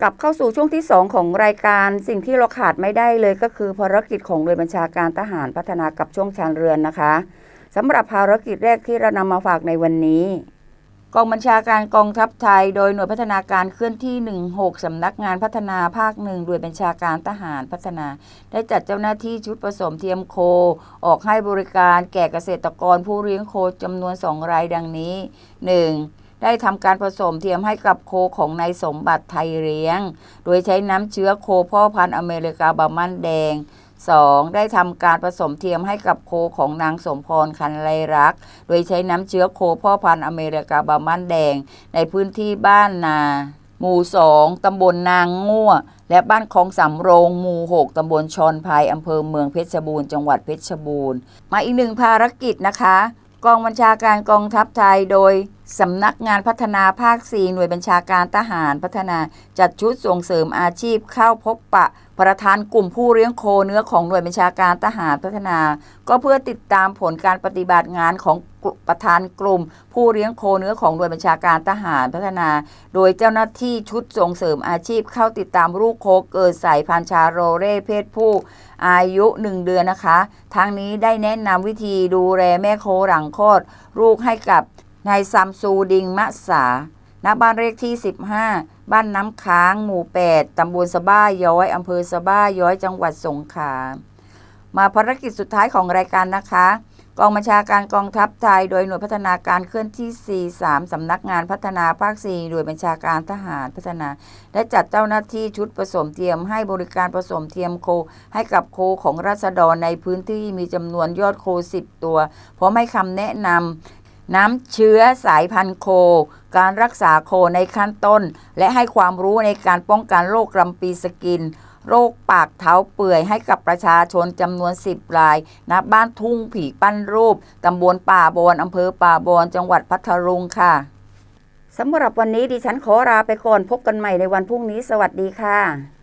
กลับเข้าสู่ช่วงที่ 2 ของรายการสิ่งที่เราขาดไม่ได้เลยก็คือภารกิจของเรือบัญชาการทหารพัฒนากับช่วงชานเรือนนะคะสำหรับภารกิจแรกที่เรานำมาฝากในวันนี้ กองบัญชาการกองทัพไทย โดยหน่วยพัฒนาการเคลื่อนที่ 16 สำนักงานพัฒนาภาคหนึ่งโดยบัญชาการทหารพัฒนา ได้จัดเจ้าหน้าที่ชุดผสมเทียมโค ออกให้บริการแก่เกษตรกรผู้เลี้ยงโคจำนวน 2 รายดังนี้ 1. ได้ทำการผสมเทียมให้กับโคของนายสมบัติไทยเลี้ยง โดยใช้น้ำเชื้อโคพ่อพันธุ์อเมริกาบามันแดง 2. ได้ทำการผสมเทียมให้กับโคของนางสมพรคันไรรัก โดยใช้น้ำเชื้อโคพ่อพันธุ์อเมริกาบามันแดง ในพื้นที่บ้านนา หมู่ 2 ตำบลนางง่วและบ้านคลองสำโรงหมู่ 6 ตำบลชอนภัยอำเภอเมืองเพชรบูรณ์จังหวัดเพชรบูรณ์ มาอีกหนึ่งภารกิจนะคะ กองบัญชาการกองทัพไทยโดย สำนักงานพัฒนาภาค 4 หน่วยบัญชาการทหารพัฒนาจัดชุดส่งเสริมอาชีพเข้าพบปะ ประธานกลุ่มผู้เลี้ยงโคเนื้อของหน่วยบัญชาการทหารพัฒนา ก็เพื่อติดตามผลการปฏิบัติงานของประธานกลุ่ม ผู้เลี้ยงโคเนื้อของหน่วยบัญชาการทหารพัฒนา โดยเจ้าหน้าที่ชุดส่งเสริมอาชีพเข้าติดตามลูกโคเกิดสายพันชาโรเร่เพศผู้ อายุ 1 เดือนนะคะ ทั้งนี้ได้แนะนำวิธีดูแลแม่โคหลังคลอดลูกให้กับ นายซัมซูดิงมะสาณบ้านเลขที่ 15 บ้านน้ำค้าง หมู่ 8ตำบลสบ้าย้อยอำเภอสบ้าย้อยจังหวัดสงขลา มาภารกิจสุดท้ายของรายการนะคะ กองบัญชาการกองทัพไทย โดยหน่วยพัฒนาการเคลื่อนที่ 43 สำนักงานพัฒนาภาค 4 โดยบัญชาการทหารพัฒนา ได้จัดเจ้าหน้าที่ชุดผสมเทียม ให้บริการผสมเทียมโค ให้กับโคของราษฎรในพื้นที่มีจำนวนยอดโค 10 ตัวพร้อมให้คำแนะนำ น้ำเชื้อสายพันธุ์โค การรักษาโคในขั้นต้น และให้ความรู้ในการป้องกันโรคลำปีสกิน โรคปากเท้าเปื่อยให้กับประชาชนจำนวน 10 รายณบ้านทุ่งผีปั้นรูปตำบลป่าบอนอำเภอป่าบอนจังหวัดพัทลุงค่ะสำหรับวันนี้ดิฉันขอลาไปก่อนพบกันใหม่ในวันพรุ่งนี้สวัสดีค่ะ